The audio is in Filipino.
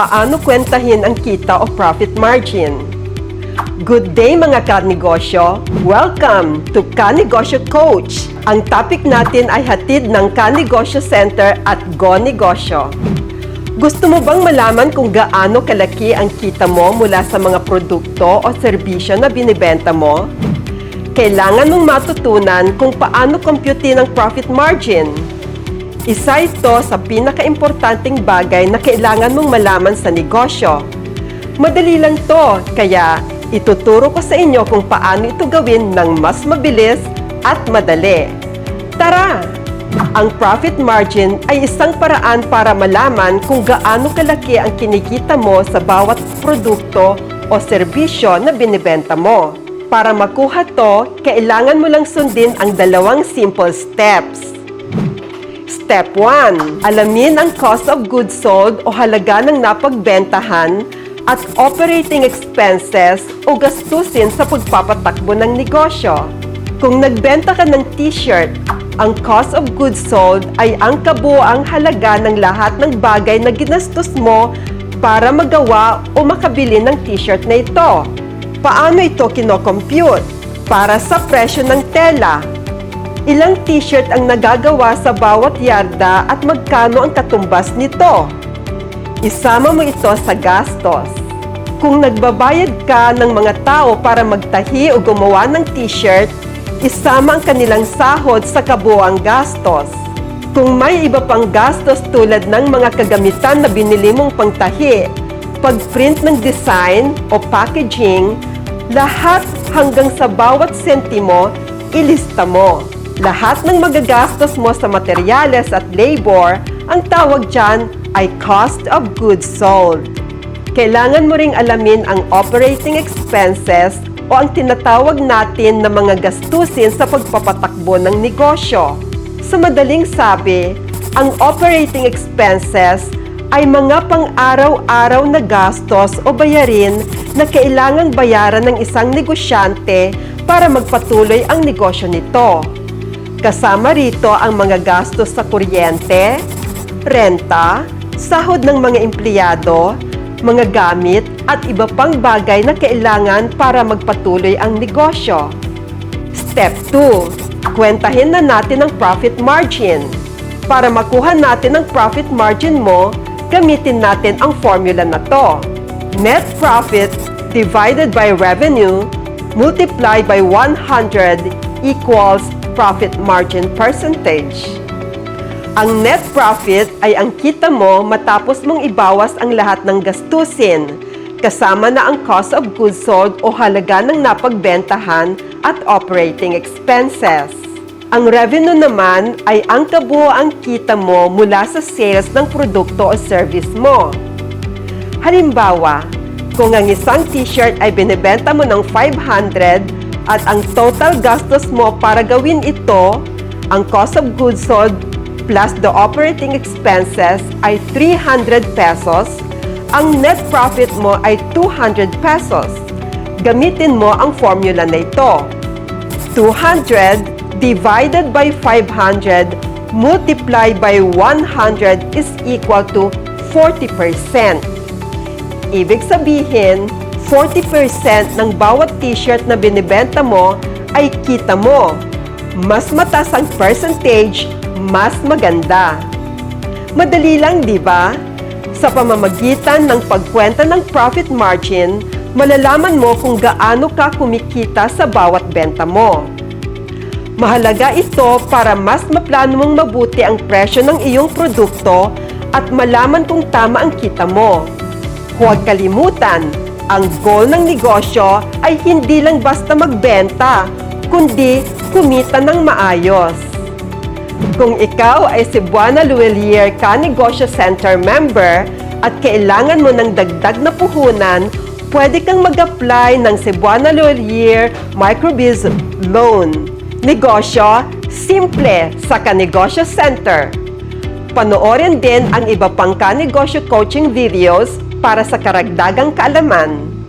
paano kwentahin ang kita o profit margin. Good day mga kanegosyo! Welcome to Kanegosyo Coach! Ang topic natin ay hatid ng Kanegosyo Center at Go Negosyo. Gusto mo bang malaman kung gaano kalaki ang kita mo mula sa mga produkto o serbisyo na binibenta mo? Kailangan mong matutunan kung paano computin ang profit margin. Isa ito sa pinakaimportanteng bagay na kailangan mong malaman sa negosyo. Madali lang to, kaya ituturo ko sa inyo kung paano ito gawin ng mas mabilis at madali. Tara! Ang profit margin ay isang paraan para malaman kung gaano kalaki ang kinikita mo sa bawat produkto o serbisyo na binibenta mo. Para makuha to, kailangan mo lang sundin ang dalawang simple steps. Step 1. Alamin ang cost of goods sold o halaga ng napagbentahan at operating expenses o gastusin sa pagpapatakbo ng negosyo. Kung nagbenta ka ng t-shirt, ang cost of goods sold ay ang kabuoang halaga ng lahat ng bagay na ginastos mo para magawa o makabili ng t-shirt na ito. Paano ito kinocompute? Para sa presyo ng tela, Ilang t-shirt ang nagagawa sa bawat yarda at magkano ang katumbas nito? Isama mo ito sa gastos. Kung nagbabayad ka ng mga tao para magtahi o gumawa ng t-shirt, isama ang kanilang sahod sa kabuang gastos. Kung may iba pang gastos tulad ng mga kagamitan na binili mong pangtahi, pag-print ng design o packaging, lahat hanggang sa bawat sentimo, ilista mo. Lahat ng magagastos mo sa materyales at labor, ang tawag dyan ay cost of goods sold. Kailangan mo ring alamin ang operating expenses o ang tinatawag natin na mga gastusin sa pagpapatakbo ng negosyo. Sa madaling sabi, ang operating expenses ay mga pang-araw-araw na gastos o bayarin na kailangang bayaran ng isang negosyante para magpatuloy ang negosyo nito. Kasama rito ang mga gastos sa kuryente, renta, sahod ng mga empleyado, mga gamit at iba pang bagay na kailangan para magpatuloy ang negosyo. Step 2. Kwentahin na natin ang profit margin. Para makuha natin ang profit margin mo, gamitin natin ang formula na to. Net profit divided by revenue multiplied by 100 equals profit margin percentage. Ang net profit ay ang kita mo matapos mong ibawas ang lahat ng gastusin, kasama na ang cost of goods sold o halaga ng napagbentahan at operating expenses. Ang revenue naman ay ang kabuoang kita mo mula sa sales ng produkto o service mo. Halimbawa, kung ang isang t-shirt ay binebenta mo ng 500 at ang total gastos mo para gawin ito, ang cost of goods sold plus the operating expenses ay 300 pesos, ang net profit mo ay 200 pesos. Gamitin mo ang formula na ito. 200 divided by 500 multiplied by 100 is equal to 40%. Ibig sabihin, 40% ng bawat t-shirt na binibenta mo ay kita mo. Mas mataas ang percentage, mas maganda. Madali lang, di ba? Sa pamamagitan ng pagkwenta ng profit margin, malalaman mo kung gaano ka kumikita sa bawat benta mo. Mahalaga ito para mas maplano mong mabuti ang presyo ng iyong produkto at malaman kung tama ang kita mo. Huwag kalimutan, ang goal ng negosyo ay hindi lang basta magbenta, kundi kumita ng maayos. Kung ikaw ay Cebuana Luelier Ka Negosyo Center member at kailangan mo ng dagdag na puhunan, pwede kang mag-apply ng Cebuana Luelier Microbiz Loan. Negosyo, simple sa Kanegosyo Center. Panoorin din ang iba pang kanegosyo coaching videos para sa karagdagang kaalaman.